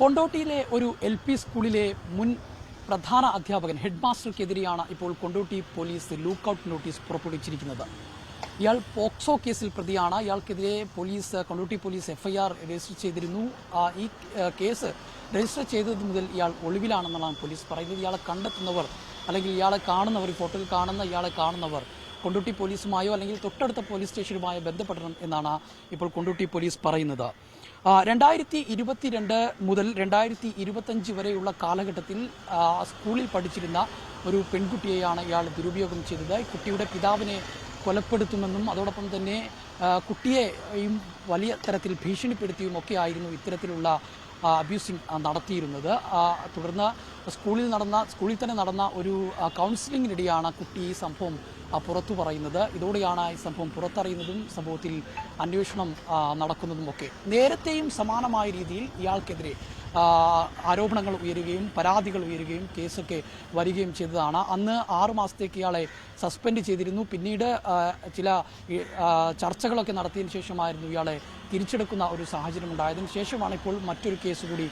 കൊണ്ടോട്ടിയിലെ ഒരു L P സ്കൂളിലെ മുൻ പ്രധാന അധ്യാപകൻ ഹെഡ് മാസ്റ്റർക്കെതിരെയാണ് ഇപ്പോൾ കൊണ്ടോട്ടി പോലീസ് ലൂക്കൌട്ട് നോട്ടീസ് പുറപ്പെടുവിച്ചിരിക്കുന്നത്. ഇയാൾ പോക്സോ കേസിൽ പ്രതിയാണ്. ഇയാൾക്കെതിരെ police Kondotty police FIR register ചെയ്തിരുന്നു. ഈ കേസ് രജിസ്റ്റർ ചെയ്തത് മുതൽ ഇയാൾ ഒളിവിലാണെന്നാണ് പോലീസ് പറയുന്നത്. ഇയാളെ കണ്ടെത്തുന്നവർ അല്ലെങ്കിൽ ഇയാളെ കാണുന്നവർ ഫോട്ടോയിൽ കാണുന്ന ഇയാളെ കാണുന്നവർ കൊണ്ടോട്ടി പോലീസുമായോ അല്ലെങ്കിൽ തൊട്ടടുത്ത പോലീസ് സ്റ്റേഷനുമായോ ബന്ധപ്പെടണം എന്നാണ് ഇപ്പോൾ കൊണ്ടോട്ടി പോലീസ് പറയുന്നത്. രണ്ടായിരത്തി ഇരുപത്തിരണ്ട് മുതൽ രണ്ടായിരത്തി ഇരുപത്തഞ്ച് വരെയുള്ള കാലഘട്ടത്തിൽ സ്കൂളിൽ പഠിച്ചിരുന്ന ഒരു പെൺകുട്ടിയെയാണ് ഇയാൾ ദുരുപയോഗം ചെയ്തത്. കുട്ടിയുടെ പിതാവിനെ കൊലപ്പെടുത്തുമെന്നും അതോടൊപ്പം തന്നെ കുട്ടിയെയും വലിയ തരത്തിൽ ഭീഷണിപ്പെടുത്തിയും ഒക്കെ ആയിരുന്നു ഇത്തരത്തിലുള്ള അബ്യൂസിങ് നടത്തിയിരുന്നത്. തുടർന്ന് സ്കൂളിൽ നടന്ന സ്കൂളിൽ തന്നെ നടന്ന ഒരു കൗൺസിലിങ്ങിനിടെയാണ് കുട്ടി ഈ സംഭവം പുറത്തു പറയുന്നത്. ഇതോടെയാണ് ഈ സംഭവം പുറത്തറിയുന്നതും സംഭവത്തിൽ അന്വേഷണം നടക്കുന്നതും ഒക്കെ നേരത്തെയും സമാനമായ രീതിയിൽ ഇയാൾക്കെതിരെ ആരോപണങ്ങൾ ഉയരുകയും പരാതികൾ ഉയരുകയും കേസൊക്കെ വരികയും ചെയ്തതാണ്. അന്ന് ആറു മാസത്തേക്ക് ഇയാളെ സസ്പെൻഡ് ചെയ്തിരുന്നു. പിന്നീട് ചില ചർച്ചകളൊക്കെ നടത്തിയതിനു ശേഷമായിരുന്നു ഇയാളെ തിരിച്ചെടുക്കുന്ന ഒരു സാഹചര്യം ഉണ്ടായതിനു ശേഷമാണ് ഇപ്പോൾ മറ്റൊരു കേസ് കൂടി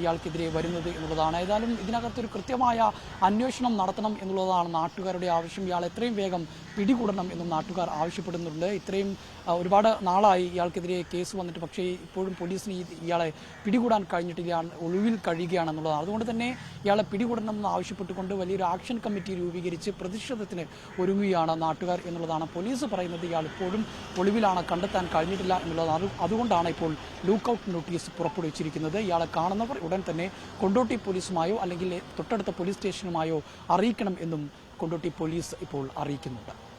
ഇയാൾക്കെതിരെ വരുന്നത് എന്നുള്ളതാണ്. ഏതായാലും ഇതിനകത്തൊരു കൃത്യമായ അന്വേഷണം നടത്തണം എന്നുള്ളതാണ് നാട്ടുകാരുടെ ആവശ്യം. ഇയാൾ എത്രയും വേഗം പിടികൂടണം എന്നും നാട്ടുകാർ ആവശ്യപ്പെടുന്നുണ്ട്. ഇത്രയും ഒരുപാട് നാളായി ഇയാൾക്കെതിരെ കേസ് വന്നിട്ട് പക്ഷേ ഇപ്പോഴും പോലീസിന് ഇയാളെ പിടികൂടാൻ കഴിഞ്ഞിട്ടില്ല. ഇയാൾ ഒളിവിൽ കഴിയുകയാണെന്നുള്ളതാണ്. അതുകൊണ്ട് തന്നെ ഇയാളെ പിടികൂടണം എന്ന് ആവശ്യപ്പെട്ടുകൊണ്ട് വലിയൊരു ആക്ഷൻ കമ്മിറ്റി രൂപീകരിച്ച് പ്രതിഷേധത്തിന് ഒരുങ്ങുകയാണ് നാട്ടുകാർ എന്നുള്ളതാണ്. പോലീസ് പറയുന്നത് ഇയാൾ ഇപ്പോഴും ഒളിവിലാണ് കണ്ടെത്താൻ കഴിഞ്ഞിട്ടില്ല എന്നുള്ളതാണ്. അതുകൊണ്ടാണ് ഇപ്പോൾ ലൂക്കൌട്ട് നോട്ടീസ് പുറപ്പെടുവിച്ചിരിക്കുന്നത്. ഇയാളെ കാണുന്നവർ ഉടൻ തന്നെ കൊണ്ടോട്ടി പോലീസുമായോ അല്ലെങ്കിൽ തൊട്ടടുത്ത പോലീസ് സ്റ്റേഷനുമായോ അറിയിക്കണം എന്നും കൊണ്ടോട്ടി പോലീസ് ഇപ്പോൾ അറിയിക്കുന്നുണ്ട്.